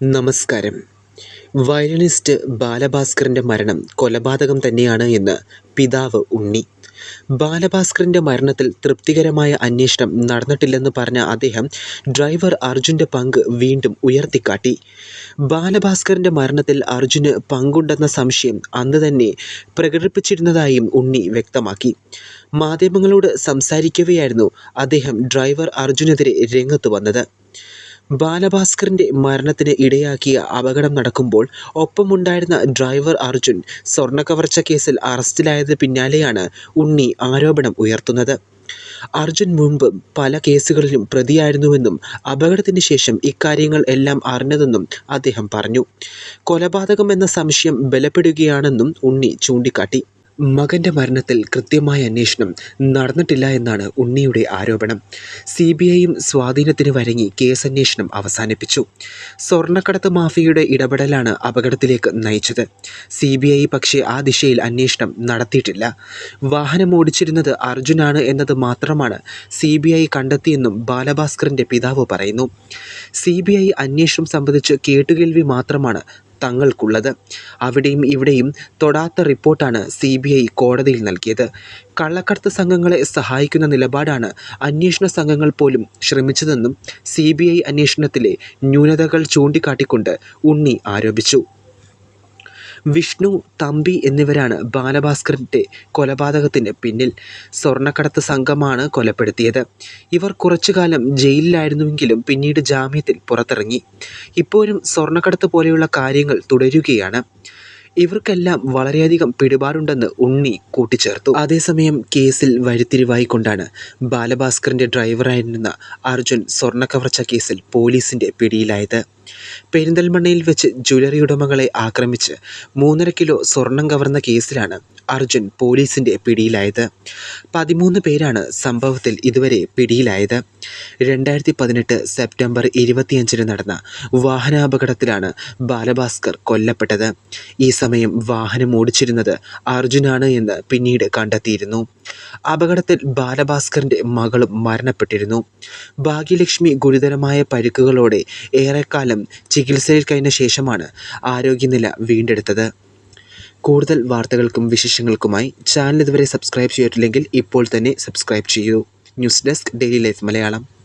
നമസ്കാരം. വയലിനിസ്റ്റ് ബാലഭാസ്കറിന്റെ മരണം കൊലപാതകം തന്നെയാണ് എന്ന് പിതാവ് ഉണ്ണി. ബാലഭാസ്കറിന്റെ മരണത്തിൽ തൃപ്തികരമായ അന്വേഷണം നടന്നിട്ടില്ലെന്ന് പറഞ്ഞ അദ്ദേഹം ഡ്രൈവർ അർജുന്റെ പങ്ക് വീണ്ടും ഉയർത്തിക്കാട്ടി. ബാലഭാസ്കറിന്റെ മരണത്തിൽ അർജുന് പങ്കുണ്ടെന്ന സംശയം അന്ന് തന്നെ പ്രകടിപ്പിച്ചിരുന്നതായും ഉണ്ണി വ്യക്തമാക്കി. മാധ്യമങ്ങളോട് സംസാരിക്കവെയായിരുന്നു അദ്ദേഹം ഡ്രൈവർ അർജുനെതിരെ രംഗത്ത് വന്നത്. ബാലഭാസ്കറിന്റെ മരണത്തിന് ഇടയാക്കിയ അപകടം നടക്കുമ്പോൾ ഒപ്പമുണ്ടായിരുന്ന ഡ്രൈവർ അർജുൻ സ്വർണക്കവർച്ച കേസിൽ അറസ്റ്റിലായത് പിന്നാലെയാണ് ഉണ്ണി ആരോപണം ഉയർത്തുന്നത്. അർജുൻ മുമ്പ് പല കേസുകളിലും പ്രതിയായിരുന്നുവെന്നും അപകടത്തിന് ശേഷം ഇക്കാര്യങ്ങൾ എല്ലാം അറിഞ്ഞതെന്നും അദ്ദേഹം പറഞ്ഞു. കൊലപാതകം എന്ന സംശയം ബലപ്പെടുകയാണെന്നും ഉണ്ണി ചൂണ്ടിക്കാട്ടി. മകന്റെ മരണത്തിൽ കൃത്യമായ അന്വേഷണം നടന്നിട്ടില്ല എന്നാണ് ഉണ്ണിയുടെ ആരോപണം. സി ബി ഐയും സ്വാധീനത്തിന് വരങ്ങി കേസന്വേഷണം അവസാനിപ്പിച്ചു. സ്വർണക്കടത്ത് മാഫിയയുടെ ഇടപെടലാണ് അപകടത്തിലേക്ക് നയിച്ചത്. സി ബി ഐ പക്ഷേ ആ ദിശയിൽ അന്വേഷണം നടത്തിയിട്ടില്ല. വാഹനം ഓടിച്ചിരുന്നത് അർജുനാണ് എന്നത് മാത്രമാണ് സി ബി ഐ കണ്ടെത്തിയെന്നും ബാലഭാസ്കറിന്റെ പിതാവ് പറയുന്നു. സി ബി ഐ അന്വേഷണം സംബന്ധിച്ച് കേട്ടുകേൾവി മാത്രമാണ് തങ്ങൾക്കുള്ളത്. അവിടെയും ഇവിടെയും തൊടാത്ത റിപ്പോർട്ടാണ് സി ബി ഐ കോടതിയിൽ നൽകിയത്. കള്ളക്കടത്ത് സംഘങ്ങളെ സഹായിക്കുന്ന നിലപാടാണ് അന്വേഷണ സംഘങ്ങൾ പോലും ശ്രമിച്ചതെന്നും സി ബി ഐ അന്വേഷണത്തിലെ ന്യൂനതകൾ ചൂണ്ടിക്കാട്ടിക്കൊണ്ട് ഉണ്ണി ആരോപിച്ചു. വിഷ്ണു തമ്പി എന്നിവരാണ് ബാലഭാസ്കറിന്റെ കൊലപാതകത്തിന് പിന്നിൽ. സ്വർണക്കടത്ത് സംഘമാണ് കൊലപ്പെടുത്തിയത്. ഇവർ കുറച്ചു കാലം ജയിലിലായിരുന്നുവെങ്കിലും പിന്നീട് ജാമ്യത്തിൽ പുറത്തിറങ്ങി. ഇപ്പോഴും സ്വർണക്കടത്ത് പോലെയുള്ള കാര്യങ്ങൾ തുടരുകയാണ്. ഇവർക്കെല്ലാം വളരെയധികം പിടിപാടുണ്ടെന്ന് ഉണ്ണി കൂട്ടിച്ചേർത്തു. അതേസമയം കേസിൽ വഴിത്തിരിവായിക്കൊണ്ടാണ് ബാലഭാസ്കറിന്റെ ഡ്രൈവറായിരുന്ന അർജുൻ സ്വർണക്കവർച്ച കേസിൽ പോലീസിന്റെ പിടിയിലായത്. പെരിന്തൽമണ്ണയിൽ വെച്ച് ജ്വല്ലറി ഉടമകളെ ആക്രമിച്ച് മൂന്നര കിലോ സ്വർണം കവർന്ന കേസിലാണ് അർജുൻ പോലീസിന്റെ പിടിയിലായത്. പതിമൂന്ന് പേരാണ് സംഭവത്തിൽ ഇതുവരെ പിടിയിലായത്. രണ്ടായിരത്തി പതിനെട്ട് സെപ്റ്റംബർ ഇരുപത്തിയഞ്ചിന് നടന്ന വാഹനാപകടത്തിലാണ് ബാലഭാസ്കർ കൊല്ലപ്പെട്ടത്. ഈ സമയം വാഹനം ഓടിച്ചിരുന്നത് അർജുനാണ് എന്ന് പിന്നീട് കണ്ടെത്തിയിരുന്നു. അപകടത്തിൽ ബാലഭാസ്കറിന്റെ മകളും മരണപ്പെട്ടിരുന്നു. ഭാഗ്യലക്ഷ്മി ഗുരുതരമായ പരിക്കുകളോടെ ഏറെക്കാലം ചികിത്സയിൽ കഴിഞ്ഞ ശേഷമാണ് ആരോഗ്യനില വീണ്ടെടുത്തത്. കൂടുതൽ വാർത്തകൾക്കും വിശേഷങ്ങൾക്കുമായി ചാനൽ ഇതുവരെ സബ്സ്ക്രൈബ് ചെയ്തിട്ടില്ലെങ്കിൽ ഇപ്പോൾ തന്നെ സബ്സ്ക്രൈബ് ചെയ്യൂ. News desk daily life Malayalam.